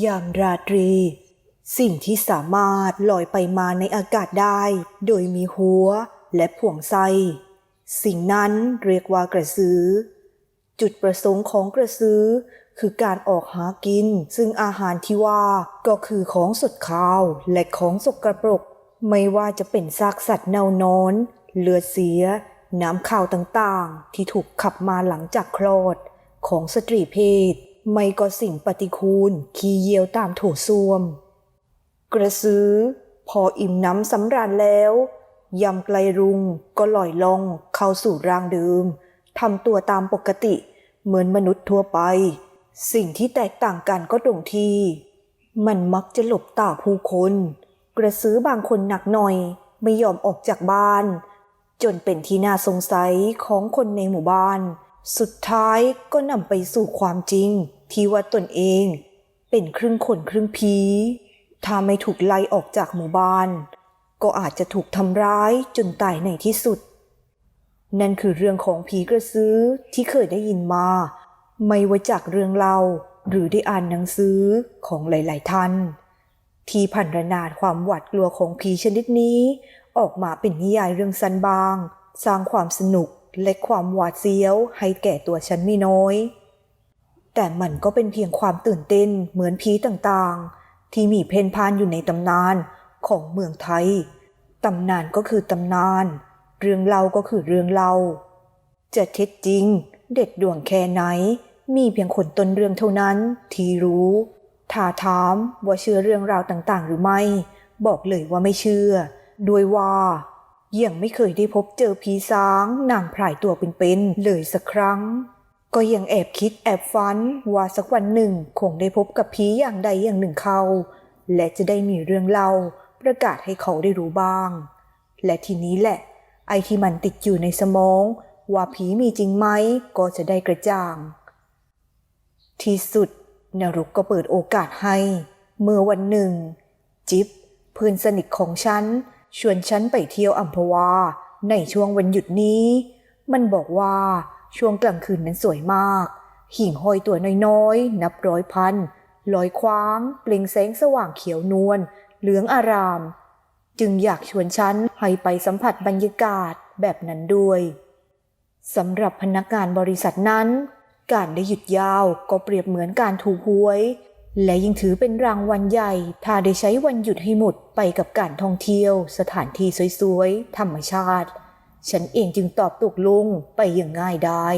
ยามราตรี สิ่งที่สามารถลอยไปมาในอากาศได้ โดยมีหัวและผวงไส้สิ่งนั้นเรียกว่ากระสือ จุดประสงค์ของกระสือ คือการออกหากิน ซึ่งอาหารที่ว่าก็คือของสดขาวและของสกปรก ไม่ว่าจะเป็นซากสัตว์เน่านอน เลือดเสีย น้ำข่าวต่างๆ ที่ถูกขับมาหลังจากคลอดของสตรีเพศ ไม่ก็สิ่งปฏิคูล ขี้เยี่ยวตามโถส้วม กระสือพออิ่มน้ำสำราญแล้วยำไกลรุงก็ลอยลงเข้าสู่ร่างเดิมทำตัวตามปกติ เหมือนมนุษย์ทั่วไป สิ่งที่แตกต่างกันก็ตรงที่ มันมักจะหลบตาผู้คน กระสือบางคนหนักหน่อย ไม่ยอมออกจากบ้าน จนเป็นที่น่าสงสัยของคนในหมู่บ้าน สุดท้ายก็นำไปสู่ความจริง ที่ว่าตนเอง เป็นครึ่งคนครึ่งผีถ้าไม่ถูกไล่ออกจากหมู่บ้าน ก็อาจจะถูกทำร้ายจนตายในที่สุด นั่นคือเรื่องของผีกระสือที่เคยได้ยินมา ไม่ว่าจากเรื่องเล่าหรือได้อ่านหนังสือของหลาย ๆ ท่าน ที่พันรนาดความหวาดกลัวของผีชนิดนี้ ออกมาเป็นนิยายเรื่องสั้นบาง สร้างความสนุก และความหวาดเสียวให้แก่ตัวฉันไม่น้อย แต่มันก็เป็นเพียงความตื่นเต้นเหมือนผีต่างๆ ที่มีเพนพานอยู่ในตำนานของเมืองไทย ตำนานก็คือตำนาน เรื่องเล่าก็คือเรื่องเล่า จะเท็จจริง เด็ดดวงแค่ไหน มีเพียงคนต้นเรื่องเท่านั้นที่รู้ถ้าถามว่าเชื่อเรื่องราวต่างๆ หรือไม่ บอกเลยว่าไม่เชื่อ ด้วยว่า ยังไม่เคยได้พบเจอผีสางนางพรายตัวเป็นๆเลยสักครั้ง ก็ยังแอบคิดแอบฝันว่าสักวันหนึ่งคงได้พบกับผีอย่างใดอย่างหนึ่งเขาและจะได้มีเรื่องเล่าประกาศให้เขาได้รู้บ้าง และทีนี้แหละ ไอที่มันติดอยู่ในสมอง ว่าผีมีจริงไหมก็จะได้กระจ่าง ที่สุดนรกก็เปิดโอกาสให้ เมื่อวันหนึ่ง จิ๊บเพื่อนสนิทของฉัน ชวนฉันไปเที่ยวอัมพวาในช่วงวันหยุดนี้ มันบอกว่าช่วงกลางคืนนั้นสวยมาก หิ่งห้อยตัวน้อยๆ นับร้อยพันลอยคว้าง เปล่งแสงสว่างเขียวนวลเหลืองอาราม จึงอยากชวนฉันให้ไปสัมผัสบรรยากาศแบบนั้นด้วยสำหรับพนักงานบริษัทนั้น การได้หยุดยาวก็เปรียบเหมือนการถูกหวย และยิ่งถือเป็นรางวัลใหญ่ ถ้าได้ใช้วันหยุดให้หมดไปกับการท่องเที่ยว สถานที่สวยๆ ธรรมชาติ ฉันเองจึงตอบตกลงไปอย่างง่ายได้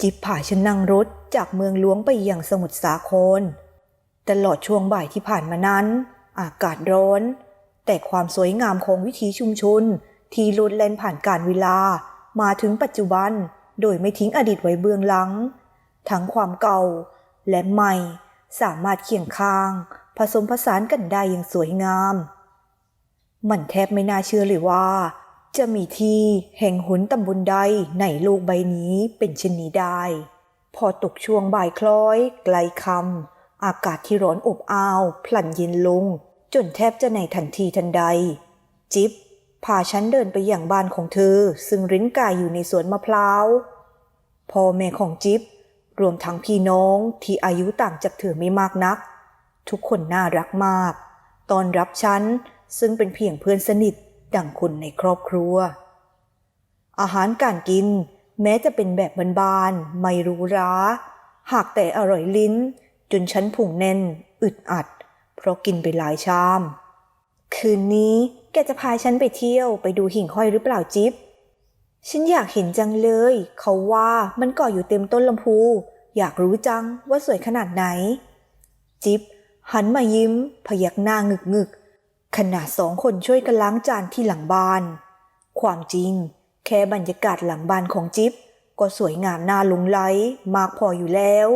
จิบผ่าฉันนั่งรถจากเมืองหลวงไปยังสมุทรสาคร ตลอดช่วงบ่ายที่ผ่านมานั้น อากาศร้อน แต่ความสวยงามของวิถีชุมชน ที่ลุดเล่นผ่านการเวลา มาถึงปัจจุบัน โดยไม่ทิ้งอดีตไว้เบื้องหลัง ทั้งความเก่าและใหม่ สามารถเคียงข้าง ผสมผสานกันได้อย่างสวยงาม มันแทบไม่น่าเชื่อเลยว่า จะมีที่แห่งหนตำบลใดในโลกใบนี้เป็นเช่นนี้ได้ พอตกช่วงบ่ายคล้อย ไกลคำอากาศที่ร้อนอบอ้าวพลันเย็นลง จนแทบจะในทันทีทันใด จิ๊บพาฉันเดินไปอย่างบ้านของเธอ ซึ่งริ้นกายอยู่ในสวนมะพร้าวพ่อแม่ของจิ๊บ รวมทั้งพี่น้องที่อายุต่างจากเธอไม่มากนัก ทุกคนน่ารักมากตอนรับฉันซึ่งเป็นเพียงเพื่อนสนิทดังคนในครอบครัว อาหารการกิน แม้จะเป็นแบบบานๆไม่หรู้ราหากแต่อร่อยลิ้น จนฉันผุงแน่น อึดอัด เพราะกินไปหลายชาม คืนนี้แกจะพาฉันไปเที่ยวไปดูหิ่งห้อยหรือเปล่าจิ๊บ ฉันอยากเห็นจังเลย เขาว่ามันก่ออยู่เต็มต้นลำพู อยากรู้จังว่าสวยขนาดไหน จิ๊บหันมายิ้ม พยักหน้างึกงึกขณะสองคนช่วยกันล้างจานที่หลังบ้าน ความจริง แค่บรรยากาศหลังบ้านของจิ๊บก็สวยงามน่าหลงไหลมากพออยู่แล้ว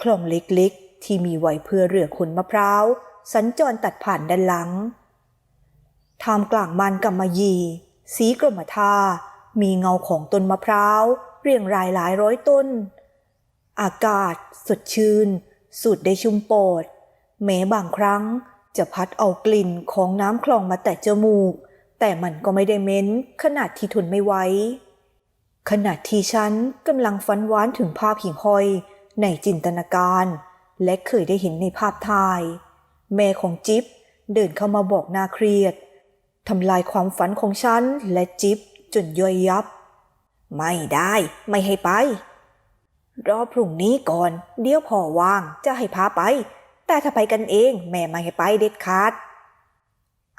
คลองเล็กๆ ที่มีไว้เพื่อเรือขนมะพร้าว สัญจรตัดผ่านด้านหลังท่ามกลางมันกำมะยี สีกรมท่า มีเงาของต้นมะพร้าว เรียงรายหลายร้อยต้น อากาศ สดชื่นสูดได้ชุ่มโปรดแม้บางครั้งจะพัดเอากลิ่นของน้ำคลองมาแตะจมูก แต่มันก็ไม่ได้เม็นขนาดที่ทนไม่ไหวขณะที่ฉันกำลังฝันหวานถึงภาพหิ่งห้อยในจินตนาการ และเคยได้เห็นในภาพถ่าย แม่ของจิ๊บเดินเข้ามาบอกนาเครียดทำลายความฝันของฉันและจิ๊บ จนย่อยยับ ไม่ได้ไม่ให้ไป รอพรุ่งนี้ก่อน เดี๋ยวพ่อว่างจะให้พาไป แต่ถ้าไปกันเองแม่ไม่ให้ไปเด็ดขาด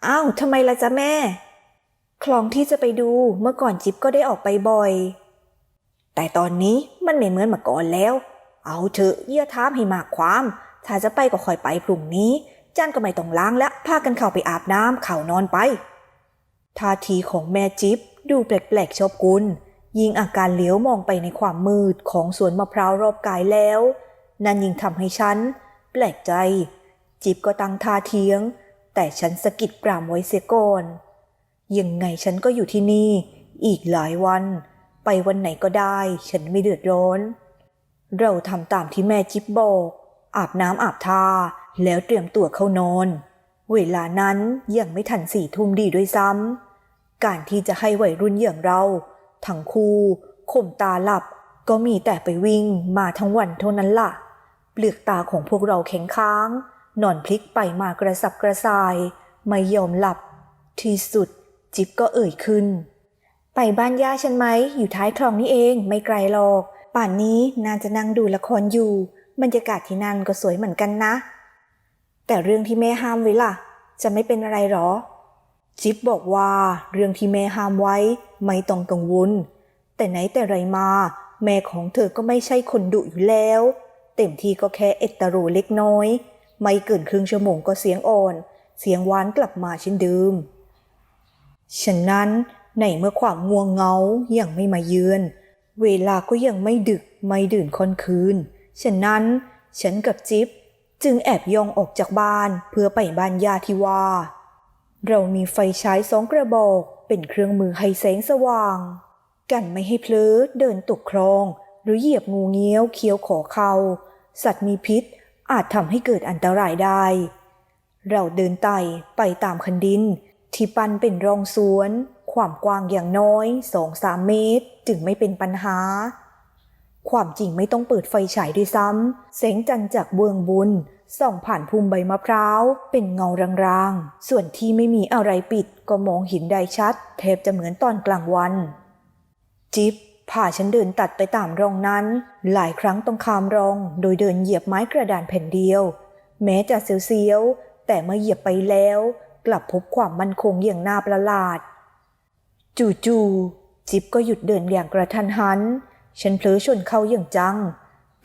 อ้าวทำไมล่ะจ๊ะแม่ คลองที่จะไปดูเมื่อก่อนจิ๊บก็ได้ออกไปบ่อย แต่ตอนนี้มันไม่เหมือนเมื่อก่อนแล้ว เอาเถอะอย่าถามให้มากความ ถ้าจะไปก็ค่อยไปพรุ่งนี้จันก็ไม่ต้องล้างและพากันเข้าไปอาบน้ำเข้านอนไปท่าทีของแม่จิ๊บ ดูแปลกๆชอบกุลยิ่งอาการเหลียวมองไปในความมืดของสวนมะพร้าวรอบกายแล้ว นั่นยิ่งทำให้ฉัน แปลกใจ จิบก็ตั้งท่าเทียง แต่ฉันสะกิดปรามไว้เสียก่อน ยังไงฉันก็อยู่ที่นี่ อีกหลายวัน ไปวันไหนก็ได้ ฉันไม่เดือดร้อน เราทำตามที่แม่จิบบอก อาบน้ำอาบท่าแล้วเตรียมตัวเข้านอน เวลานั้นยังไม่ทันสี่ทุ่มดีด้วยซ้ำ การที่จะให้วัยรุ่นอย่างเรา ทั้งคู่ข่มตาหลับก็มีแต่ไปวิ่งมาทั้งวันเท่านั้นล่ะ เปลือกตาของพวกเราแข็งค้าง นอนพลิกไปมากระสับกระส่าย ไม่ยอมหลับ ที่สุดจิ๊บก็เอ่ยขึ้น ไปบ้านย่าฉันไหม อยู่ท้ายคลองนี่เองไม่ไกลหรอก ป่านนี้นานจะนั่งดูละครอยู่ บรรยากาศที่นั่นก็สวยเหมือนกันนะ แต่เรื่องที่แม่ห้ามไว้ล่ะ จะไม่เป็นอะไรหรอ จิ๊บบอกว่าเรื่องที่แม่ห้ามไว้ไม่ต้องกังวล แต่ไหนแต่ไรมา แม่ของเธอก็ไม่ใช่คนดุอยู่แล้ว เต็มที่ก็แค่เอตตาโรเล็กน้อย ไม่เกินครึ่งชั่วโมงก็เสียงอ่อน เสียงหวานกลับมาเช่นเดิม ฉะนั้นในเมื่อความง่วงเหงายังไม่มาเยือน เวลาก็ยังไม่ดึกไม่ดื่นค่อนคืน ฉะนั้นฉันกับจิ๊บจึงแอบย่องออกจากบ้านเพื่อไปบ้านญาติที่ว่า เรามีไฟฉายสองกระบอกเป็นเครื่องมือให้แสงสว่าง กันไม่ให้เพลอเดินตกคลอง หรือเหยียบงูเงี้ยวเคี้ยวขอเขา สัตว์มีพิษอาจทำให้เกิดอันตรายได้ เราเดินไต่ไปตามคันดิน ที่ปันเป็นร่องสวน ความกว้างอย่างน้อยสองสามเมตร จึงไม่เป็นปัญหา ความจริงไม่ต้องเปิดไฟฉายด้วยซ้ำแสงจันทร์จากเบื้องบุญ ส่องผ่านพุ่มใบมะพร้าว เป็นเงารางๆ ส่วนที่ไม่มีอะไรปิดก็มองเห็นได้ชัดแทบจะเหมือนตอนกลางวัน จิ๊บพาฉันเดินตัดไปตามร่องนั้น หลายครั้งต้องขามร่อง โดยเดินเหยียบไม้กระดานแผ่นเดียว แม้จะเสียวๆ แต่เมื่อเหยียบไปแล้ว กลับพบความมั่นคงอย่างน่าประหลาด จู่ๆจิ๊บก็หยุดเดินอย่างกระทันหัน ฉันเผลอชนเข้าอย่างจัง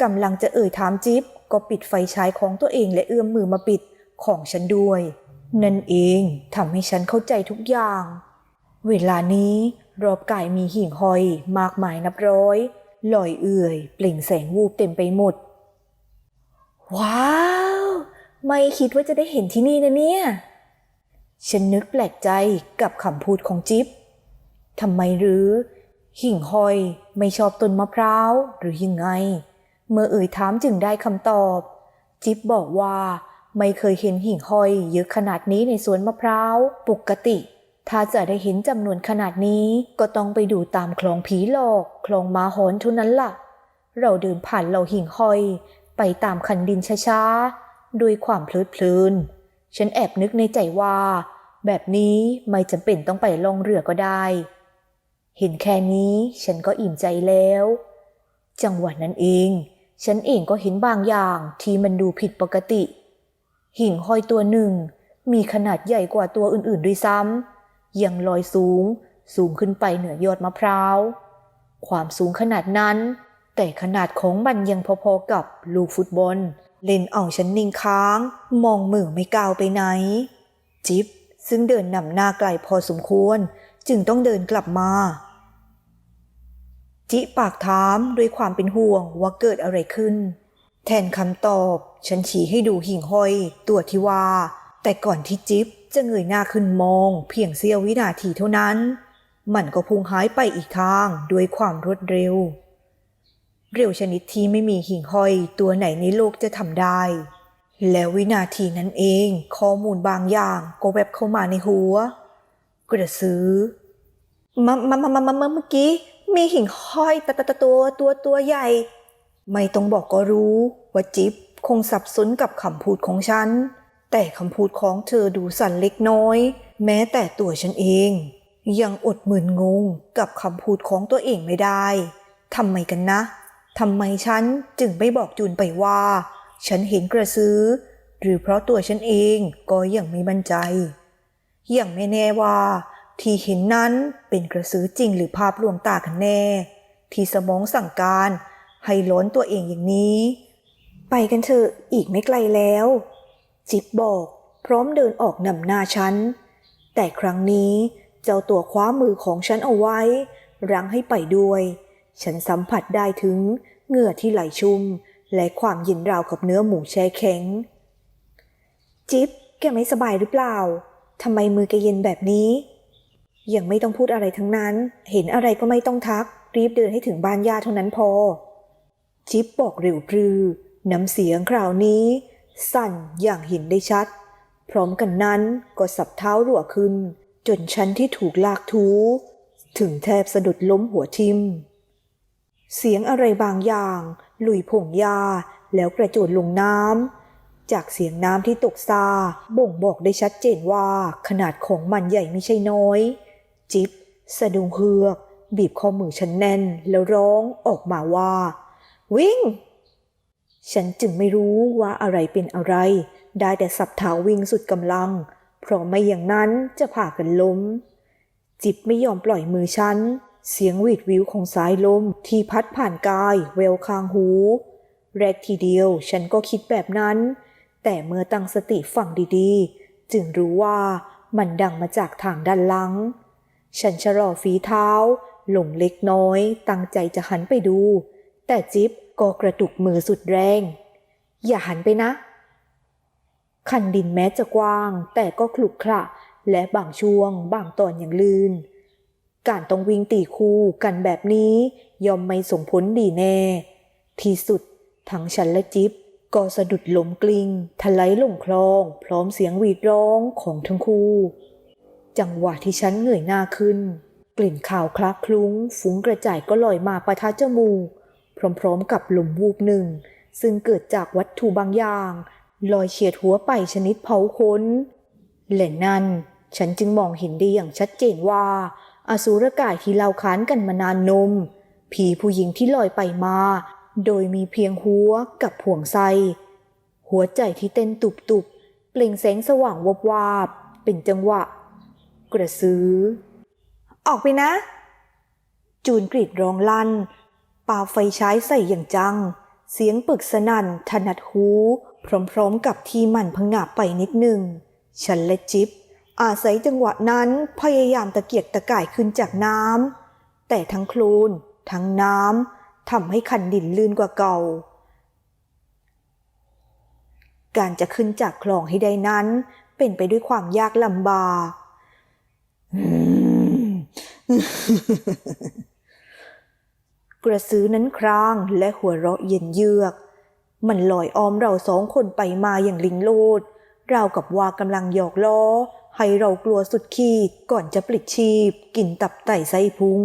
กำลังจะเอ่ยถามจิ๊บ ก็ปิดไฟฉายของตัวเองและเอื้อมมือมาปิดของฉันด้วย นั่นเองทำให้ฉันเข้าใจทุกอย่าง เวลานี้รอบกายมีหิ่งห้อยมากมายนับร้อยลอยเอื่อย เปล่งแสงวูบเต็มไปหมด ว้าว ไม่คิดว่าจะได้เห็นที่นี่นะเนี่ย ฉันนึกแปลกใจกับคำพูดของจิ๊บทำไมหรือ หิ่งห้อยไม่ชอบต้นมะพร้าวหรือยังไง เมื่อเอ่ยถามจึงได้คำตอบ จิ๊บบอกว่าไม่เคยเห็นหิ่งห้อยเยอะขนาดนี้ในสวนมะพร้าว ปกติ ถ้าจะได้เห็นจำนวนขนาดนี้ก็ต้องไปดูตามคลองผีหลอกคลองมาหอนเท่านั้นล่ะ เราเดินผ่านเหล่าหิ่งห้อย ไปตามคันดินช้าๆด้วยความเพลิดเพลิน ฉันแอบนึกในใจว่า แบบนี้ไม่จำเป็นต้องไปล่องเรือก็ได้ เห็นแค่นี้ฉันก็อิ่มใจแล้ว จังหวะนั้นเอง ฉันเองก็เห็นบางอย่างที่มันดูผิดปกติ หิ่งห้อยตัวหนึ่ง มีขนาดใหญ่กว่าตัวอื่นๆด้วยซ้ำยังลอยสูง สูงขึ้นไปเหนือยอดมะพร้าว ความสูงขนาดนั้น แต่ขนาดของมันยังพอๆกับลูกฟุตบอล เล่นเอาฉันนิ่งค้าง มองมือไม่ก้าวไปไหน จิ๊บซึ่งเดินนำหน้าไกลพอสมควร จึงต้องเดินกลับมา จิปากถามด้วยความเป็นห่วงว่าเกิดอะไรขึ้น แทนคำตอบ ฉันชี้ให้ดูหิ่งห้อย ตัวที่ว่า แต่ก่อนที่จิ๊บจะเงยหน้าขึ้นมอง เพียงเสี้ยววินาทีเท่านั้น มันก็พุ่งหายไปอีกทางด้วยความรวดเร็ว เร็วชนิดที่ไม่มีหิ่งห้อยตัวไหนในโลกจะทำได้ แล้ววินาทีนั้นเอง ข้อมูลบางอย่างก็แวบเข้ามาในหัว กระสือมามามามามามาเมื่อกี้ มีหิ่งห้อยตะตะตัวตัวตัวใหญ่ ไม่ต้องบอกก็รู้ว่าจิ๊บคงสับสนกับคำพูดของฉัน แต่คำพูดของเธอดูสั่นเล็กน้อย แม้แต่ตัวฉันเอง ยังอดมึนงงกับคำพูดของตัวเองไม่ได้ทำไมกันนะทำไมฉันจึงไม่บอกจูนไปว่า ฉันเห็นกระสือหรือเพราะตัวฉันเองก็ยังไม่มั่นใจยังไม่แน่ว่า ที่เห็นนั้นเป็นกระสือจริงหรือภาพลวงตากันแน่ ที่สมองสั่งการให้ล้นตัวเองอย่างนี้ ไปกันเถอะอีกไม่ไกลแล้ว จิ๊บบอก พร้อมเดินออกนำหน้าฉัน แต่ครั้งนี้เจ้าตัวคว้ามือของฉันเอาไว้ รั้งให้ไปด้วย ฉันสัมผัสได้ถึงเหงื่อที่ไหลชุ่ม และความเย็นราวกับเนื้อหมูแช่แข็ง จิ๊บแกไม่สบายหรือเปล่าทำไมมือแกเย็นแบบนี้ ยังไม่ต้องพูดอะไรทั้งนั้น เห็นอะไรก็ไม่ต้องทัก รีบเดินให้ถึงบ้านญาติเท่านั้นพอ จิ๊บบอกเร็วปรือ น้ำเสียงคราวนี้ สั่นอย่างเห็นได้ชัด พร้อมกันนั้นก็สับเท้ารัวขึ้น จนฉันที่ถูกลากทู ถึงแทบสะดุดล้มหัวทิม เสียงอะไรบางอย่างหลุยผงยาแล้วกระโจนลงน้ำจากเสียงน้ำที่ตกซาบ่งบอกได้ชัดเจนว่าขนาดของมันใหญ่ไม่ใช่น้อย จิ๊บสะดุ้งเฮือก บีบข้อมือฉันแน่นแล้วร้องออกมาว่า วิ่ง ฉันจึงไม่รู้ว่าอะไรเป็นอะไร ได้แต่สับเท้าวิ่งสุดกำลัง เพราะไม่อย่างนั้นจะพากันล้ม จิบไม่ยอมปล่อยมือฉัน เสียงหวีดวิวของสายลมที่พัดผ่านกายแววคางหู แรกทีเดียวฉันก็คิดแบบนั้น แต่เมื่อตั้งสติฟังดีๆ จึงรู้ว่ามันดังมาจากทางด้านหลัง ฉันชะลอฝีเท้า หลงเล็กน้อย ตั้งใจจะหันไปดู แต่จิ๊บก็กระตุกมือสุดแรง อย่าหันไปนะ คันดินแม้จะกว้าง แต่ก็คลุกคละและบางช่วง บางตอนอย่างลื่น การต้องวิ่งตีคู่กันแบบนี้ย่อมไม่ส่งผลดีแน่ ที่สุดทั้งฉันและจิ๊บก็สะดุดล้มกลิงทะไลลงคลอง พร้อมเสียงหวีดร้องของทั้งคู่ จังหวะที่ฉันเงยหน้าขึ้น กลิ่นข่าวคลักคลุ้ง ฟุ้งกระจายก็ลอยมาประทะจมูก พร้อมๆกับลมวูบหนึ่ง ซึ่งเกิดจากวัตถุบางอย่างลอยเฉียดหัวไปชนิดเผาค้นและนั่น ฉันจึงมองเห็นได้อย่างชัดเจนว่า อสูรกายที่เราค้านกันมานานนม ผีผู้หญิงที่ลอยไปมา โดยมีเพียงหัวกับผวงไสหัวใจที่เต้นตุบๆเปล่งแสงสว่างวบวาบ เป็นจังหวะ กระซื้อ ออกไปนะ จูนกรีดร้องลั่นปาไฟฉายใส่อย่างจัง เสียงปึกสนั่นถนัดหู พร้อมๆกับที่มันพงาบไปนิดหนึ่ง ฉันและจิ๊บอาศัยจังหวะนั้นพยายามตะเกียกตะก่ายขึ้นจากน้ำแต่ทั้งโคลนทั้งน้ำทำให้คันดินลื่นกว่าเก่า การจะขึ้นจากคลองให้ได้นั้น เป็นไปด้วยความยากลำบาก กระซื้อนั้นครางและหัวเราะเย็นเยือก มันลอยอ้อมเราสองคนไปมาอย่างลิงโลดราวกับว่ากำลังหยอกล้อ ให้เรากลัวสุดขีดก่อนจะปลิดชีพ กินตับไตไส้พุง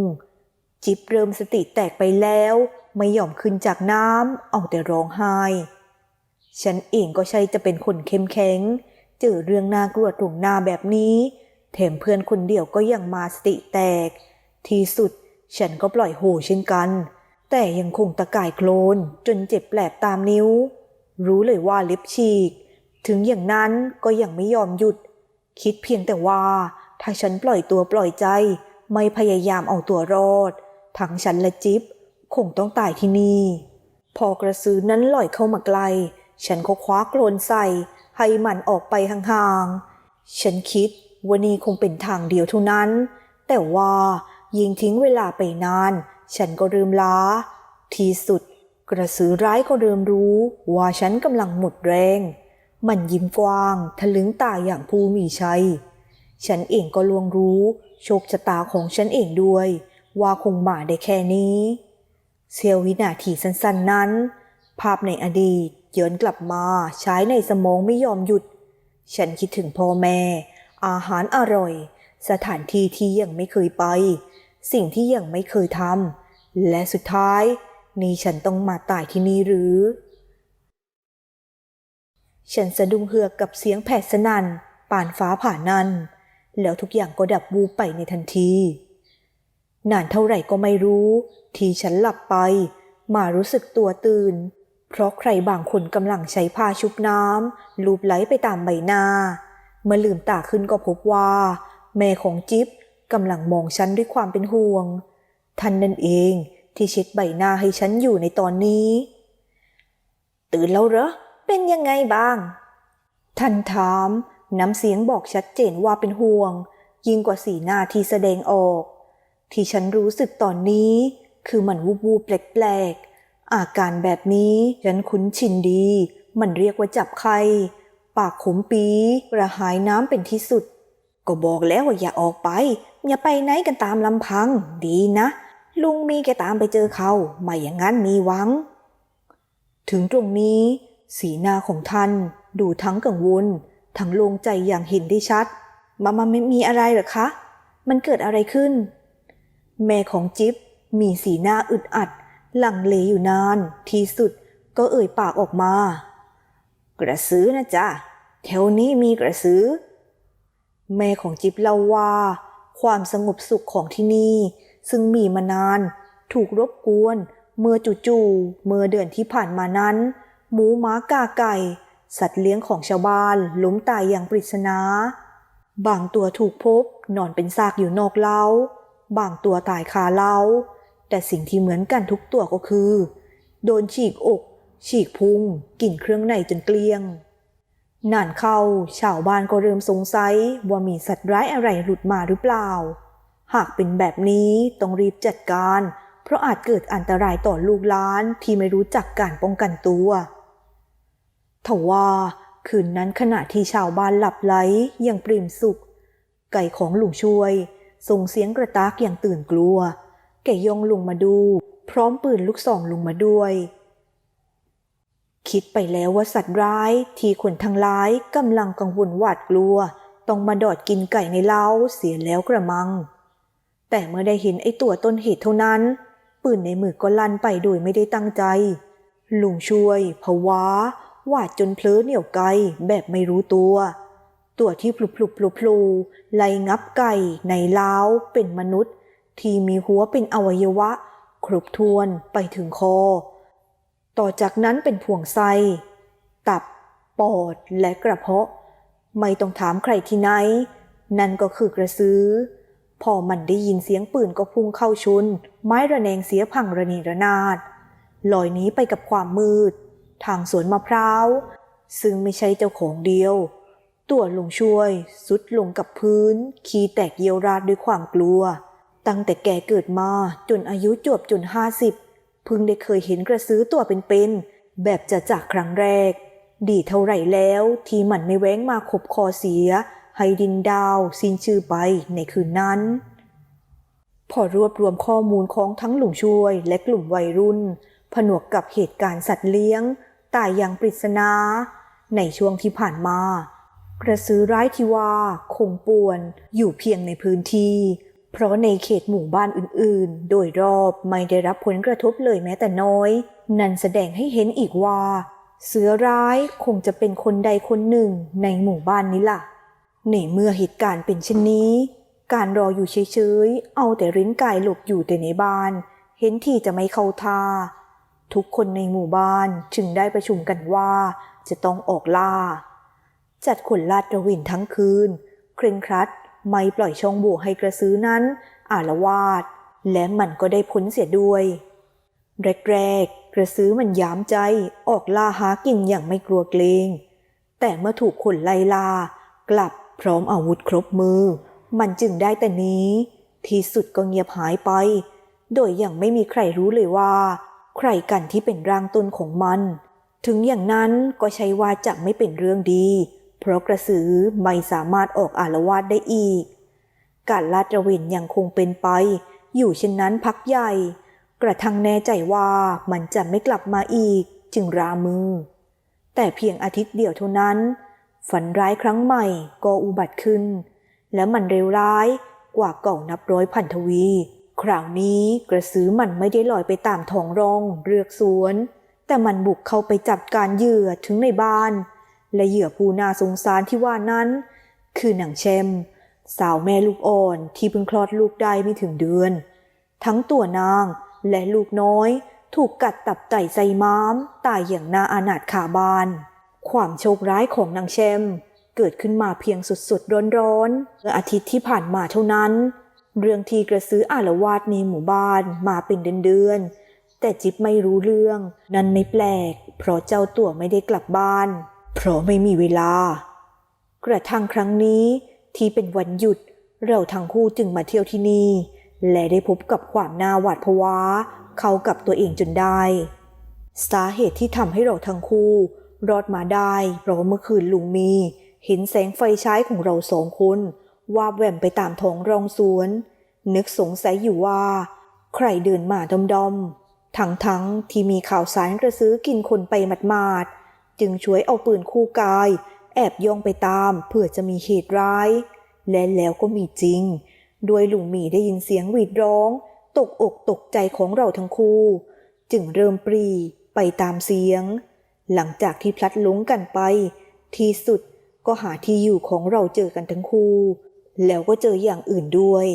จิบเริ่มสติแตกไปแล้ว ไม่ยอมขึ้นจากน้ำเอาแต่ร้องไห้ ฉันเองก็ใช่จะเป็นคนเข้มแข็ง เจอเรื่องน่ากลัวตรงหน้าแบบนี้ แถมเพื่อนคนเดียวก็ยังมาสติแตก ที่สุดฉันก็ปล่อยโหเช่นกัน แต่ยังคงตะก่ายโคลนจนเจ็บแปลบตามนิ้ว รู้เลยว่าเล็บฉีก ถึงอย่างนั้นก็ยังไม่ยอมหยุด คิดเพียงแต่ว่าถ้าฉันปล่อยตัวปล่อยใจ ไม่พยายามเอาตัวรอด ทั้งฉันและจิ๊บคงต้องตายที่นี่ พอกระสือนั้นลอยเข้ามาไกล ฉันก็คว้าโกรนใส่ให้มันออกไปห่างๆ ฉันคิด ว่านี่คงเป็นทางเดียวเท่านั้น แต่ว่ายิงทิ้งเวลาไปนาน ฉันก็เริ่มล้า ที่สุด กระสือร้ายก็เริ่มรู้ ว่าฉันกำลังหมดแรง มันยิ้มกว้างทะลึงตาอย่างผู้มีชัย ฉันเองก็ลวงรู้ โชคชะตาของฉันเองด้วย ว่าคงมาได้แค่นี้เสี้ยววินาทีสั้นๆนั้น ภาพในอดีตย้อนกลับมาใช้ในสมองไม่ยอมหยุด ฉันคิดถึงพ่อแม่ อาหารอร่อย สถานที่ที่ยังไม่เคยไป สิ่งที่ยังไม่เคยทำและสุดท้าย นี่ฉันต้องมาตายที่นี่หรือ ฉันสะดุ้งเฮือกกับเสียงแผดสนั่นป่านฟ้าผ่านั้นแล้วทุกอย่างก็ดับวูบไปในทันที นานเท่าไหร่ก็ไม่รู้ ที่ฉันหลับไป มารู้สึกตัวตื่น เพราะใครบางคนกำลังใช้ผ้าชุบน้ำลูบไหลไปตามใบหน้า เมื่อลืมตาขึ้นก็พบว่า แม่ของจิ๊บกำลังมองฉันด้วยความเป็นห่วง ท่านนั่นเองที่เช็ดใบหน้าให้ฉันอยู่ในตอนนี้ ตื่นแล้วเหรอ เป็นยังไงบ้าง ท่านถาม น้ำเสียงบอกชัดเจนว่าเป็นห่วง ยิ่งกว่าสีหน้าที่แสดงออก ที่ฉันรู้สึกตอนนี้ คือมันวูบวูบแปลกๆอาการแบบนี้ฉันคุ้นชินดี มันเรียกว่าจับไข้ ปากขมปีกระหายน้ำเป็นที่สุด ก็บอกแล้วว่าอย่าออกไป อย่าไปไหนกันตามลำพัง ดีนะ ลุงมีแกตามไปเจอเขาไม่อย่างนั้นมีหวัง ถึงตรงนี้ สีหน้าของท่านดูทั้งกังวล ทั้งโลงใจอย่างเห็นได้ชัด มามาไม่มีอะไรหรอคะ มันเกิดอะไรขึ้น แม่ของจิ๊บมีสีหน้าอึดอัด หลังเลอยู่นาน ที่สุดก็เอ่ยปากออกมา กระสือนะจ๊ะ แถวนี้มีกระสือ แม่ของจิ๊บเล่าว่า ความสงบสุขของที่นี่ ซึ่งมีมานาน ถูกรบกวน เมื่อจู่ๆเมื่อเดือนที่ผ่านมานั้น หมูหมากาไก่ สัตว์เลี้ยงของชาวบ้านล้มตายอย่างปริศนา บางตัวถูกพบนอนเป็นซากอยู่นอกเล้า บางตัวตายคาเล้า แต่สิ่งที่เหมือนกันทุกตัวก็คือ โดนฉีกอก ฉีกพุงกินเครื่องในจนเกลี้ยง นานเข้าชาวบ้านก็เริ่มสงสัยว่ามีสัตว์ร้ายอะไรหลุดมาหรือเปล่า หากเป็นแบบนี้ต้องรีบจัดการ เพราะอาจเกิดอันตรายต่อลูกหลานที่ไม่รู้จักการป้องกันตัวทว่าคืนนั้นขณะที่ชาวบ้านหลับไหลอย่างปริ่มสุข ไก่ของลุงช่วย ส่งเสียงกระตากอย่างตื่นกลัว แกยองลุงมาดู พร้อมปืนลูกซองลุงมาด้วย คิดไปแล้วว่าสัตว์ร้ายที่คนทั้งร้ายกำลังกังวลหวาดกลัว ต้องมาดอดกินไก่ในเล้าเสียแล้วกระมัง แต่เมื่อได้เห็นไอ้ตัวต้นเหตุเท่านั้น ปืนในมือก็ลั่นไปโดยไม่ได้ตั้งใจ ลุงช่วยภาวะหวาดจนเพลอเหนี่ยวไกแบบไม่รู้ตัว ตัวที่พลุบพลุบพลุพลูไล่งับไก่ในเล้าเป็นมนุษย์ ที่มีหัวเป็นอวัยวะ ครบถ้วนไปถึงคอ ต่อจากนั้นเป็นพวงไส้ ตับ ปอด และกระเพาะ ไม่ต้องถามใครที่ไหน นั่นก็คือกระซื้อ พอมันได้ยินเสียงปืนก็พุ่งเข้าชุนไม้ระแนงเสียพังระเนระนาด ลอยหนี้ไปกับความมืด ทางสวนมะพร้าว ซึ่งไม่ใช่เจ้าของเดียว ตัวลุงช่วย สุดลงกับพื้น ขีแตกเยียวราดด้วยความกลัว ตั้งแต่แกเกิดมาจนอายุจวบจนห้าสิบ เพิ่งได้เคยเห็นกระซื้อตัวเป็นๆแบบจะจากครั้งแรก ดีเท่าไหร่แล้วที่มันไม่แว้งมาขบคอเสีย ให้ดินดาวสิ้นชื่อไปในคืนนั้น พอรวบรวมข้อมูลของทั้งหลุงช่วยและกลุ่มวัยรุ่น ผนวกกับเหตุการณ์สัตว์เลี้ยงตายอย่างปริศนา ในช่วงที่ผ่านมากระสือร้ายที่ว่าคงป่วนอยู่เพียงในพื้นที่ เพราะในเขตหมู่บ้านอื่นๆ โดยรอบไม่ได้รับผลกระทบเลยแม้แต่น้อย นั่นแสดงให้เห็นอีกว่า เสือร้ายคงจะเป็นคนใดคนหนึ่งในหมู่บ้านนี้ล่ะ ในเมื่อเหตุการณ์เป็นเช่นนี้ การรออยู่เฉยๆ เอาแต่ริ้นกายหลบอยู่แต่ในบ้าน เห็นที่จะไม่เข้าท่า ทุกคนในหมู่บ้านจึงได้ประชุมกันว่าจะต้องออกล่า จัดขนลาดระเวนทั้งคืน เคร่งครัด ไม่ปล่อยช่องโหว่ให้กระซื้อนั้นอาละวาดและมันก็ได้ผลเสียด้วยแรกๆ กระซื้อมันย้ามใจออกล่าหากินอย่างไม่กลัวเกรง แต่เมื่อถูกคนไล่ล่ากลับพร้อมอาวุธครบมือ มันจึงได้แต่นี้ ที่สุดก็เงียบหายไป โดยยังไม่มีใครรู้เลยว่า ใครกันที่เป็นร่างต้นของมัน ถึงอย่างนั้นก็ใช่ว่าจะไม่เป็นเรื่องดี เพราะกระสือไม่สามารถออกอารวาสได้อีก การลาดตระเวนยังคงเป็นไป อยู่เช่นนั้นพักใหญ่ กระทั่งแน่ใจว่ามันจะไม่กลับมาอีกจึงรามือ แต่เพียงอาทิตย์เดียวเท่านั้น ฝันร้ายครั้งใหม่ก็อุบัติขึ้น และมันเร็วร้ายกว่าเก่านับร้อยพันทวี คราวนี้กระสือมันไม่ได้ลอยไปตามท้องร่องเรือกสวน แต่มันบุกเข้าไปจับการเหยื่อถึงในบ้าน และเหยื่อผู้น่าสงสารที่ว่านั้น คือนางแชม สาวแม่ลูกอ่อนที่เพิ่งคลอดลูกได้ไม่ถึงเดือน ทั้งตัวนางและลูกน้อยถูกกัดตับไตใส่ม้ามตายอย่างน่าอานาถขาบาน ความโชคร้ายของนางแชม เกิดขึ้นมาเพียงสุดๆร้อนๆเมื่ออาทิตย์ที่ผ่านมาเท่านั้น เรื่องที่กระซื้ออาละวาดในหมู่บ้านมาเป็นเดือนๆแต่จิ๊บไม่รู้เรื่อง นั่นไม่แปลก เพราะเจ้าตัวไม่ได้กลับบ้าน เพราะไม่มีเวลา กระทั่งครั้งนี้ที่เป็นวันหยุดเราทั้งคู่จึงมาเที่ยวที่นี่ และได้พบกับความน่าหวาดผวาเข้ากับตัวเองจนได้ สาเหตุที่ทำให้เราทั้งคู่ รอดมาได้ เพราะเมื่อคืนลุงมีเห็นแสงไฟฉายของเราสองคนวาบแหว่มไปตามท้องรองสวน นึกสงสัยอยู่ว่า ใครเดินมาดอมๆทั้งๆที่มีข่าวสารกระซื้อกินคนไปหมาดๆ จึงช่วยเอาปืนคู่กาย แอบย่องไปตามเพื่อจะมีเหตุร้าย และแล้วก็มีจริง ด้วยลุงหมีได้ยินเสียงหวีดร้อง ตกอกตกใจของเราทั้งคู่ จึงเริ่มปรีไปตามเสียง หลังจากที่พลัดหลงกันไป ที่สุดก็หาที่อยู่ของเราเจอกันทั้งคู่ แล้วก็เจออย่างอื่นด้วย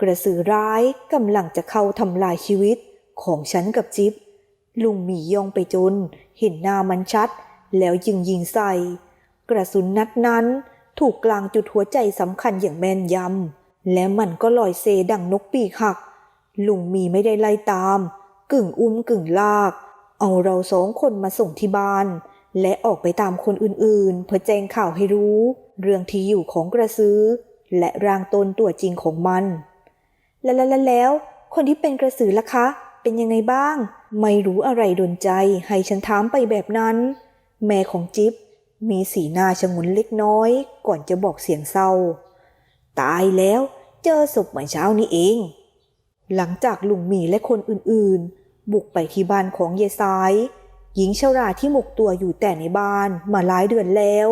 กระสือร้ายกำลังจะเข้าทำลายชีวิตของฉันกับจิ๊บ ลุงหมีย่องไปจน เห็นหน้ามันชัด แล้วยิงยิงใส่ กระสุนนัดนั้นถูกกลางจุดหัวใจสำคัญอย่างแม่นยำ และมันก็ลอยเซดังนกปีกหัก ลุงมีไม่ได้ไล่ตาม กึ่งอุ้มกึ่งลาก เอาเราสองคนมาส่งที่บ้าน และออกไปตามคนอื่นๆ เพื่อแจ้งข่าวให้รู้ เรื่องที่อยู่ของกระซื้อ และร่างตนตัวจริงของมัน แล้วแล้วแล้วคนที่เป็นกระสือล่ะคะ เป็นยังไงบ้าง ไม่รู้อะไรดนใจให้ฉันถามไปแบบนั้น แม่ของจิ๊บมีสีหน้าชงุนเล็กน้อย ก่อนจะบอกเสียงเศร้า ตายแล้วเจอศพเมื่อเช้านี้เอง หลังจากลุงหมีและคนอื่นๆ บุกไปที่บ้านของยายสาย หญิงชราที่หมกตัวอยู่แต่ในบ้านมาหลายเดือนแล้ว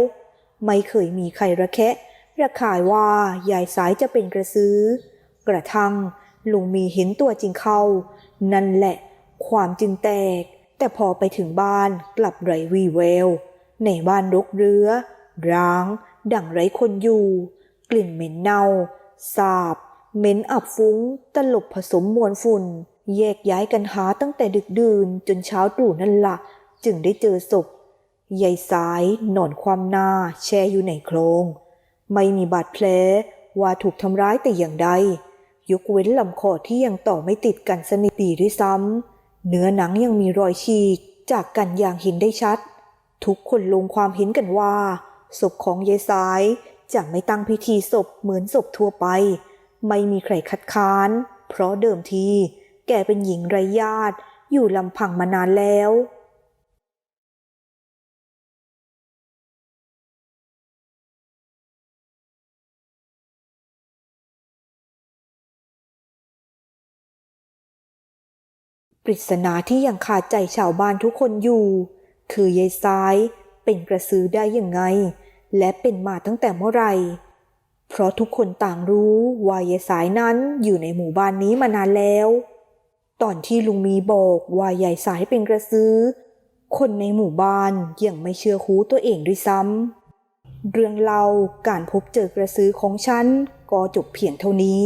ไม่เคยมีใครระแคะระคายว่ายายสายจะเป็นกระซื้อ กระทั่งลุงมีเห็นตัวจริงเขานั่นแหละ ความจึงแตก แต่พอไปถึงบ้านกลับไร้วีแวว ในบ้านรกเรือร้าง ดั่งไร้คนอยู่ กลิ่นเหม็นเน่า สาบ เหม็นอับฟุ้ง ตลบผสมมวลฝุ่น แยกย้ายกันหาตั้งแต่ดึกดื่นจนเช้าตรู่นั่นละ่ะจึงได้เจอศพยายสายนอนความหน้าแช่อยู่ในโครง ไม่มีบาดแผลว่าถูกทำร้ายแต่อย่างใดยกเว้นลำคอที่ยังต่อไม่ติดกันสนิทดีด้วยซ้ำ เนื้อหนังยังมีรอยฉีกจากกันอย่างเห็นได้ชัด ทุกคนลงความเห็นกันว่า ศพของยายสายจะไม่ตั้งพิธีศพเหมือนศพทั่วไป ไม่มีใครคัดค้าน เพราะเดิมที แกเป็นหญิงไร้ญาติอยู่ลำพังมานานแล้ว ปริศนาที่ยังขาดใจชาวบ้านทุกคนอยู่ คือยายซ้ายเป็นกระสือได้ยังไง และเป็นมาตั้งแต่เมื่อไหร่ เพราะทุกคนต่างรู้ว่ายายสายนั้นอยู่ในหมู่บ้านนี้มานานแล้ว ตอนที่ลุงมีบอกว่ายายสายเป็นกระสือ คนในหมู่บ้านยังไม่เชื่อคูตัวเองด้วยซ้ำเรื่องเล่าการพบเจอกระสือของฉันก็จบเพียงเท่านี้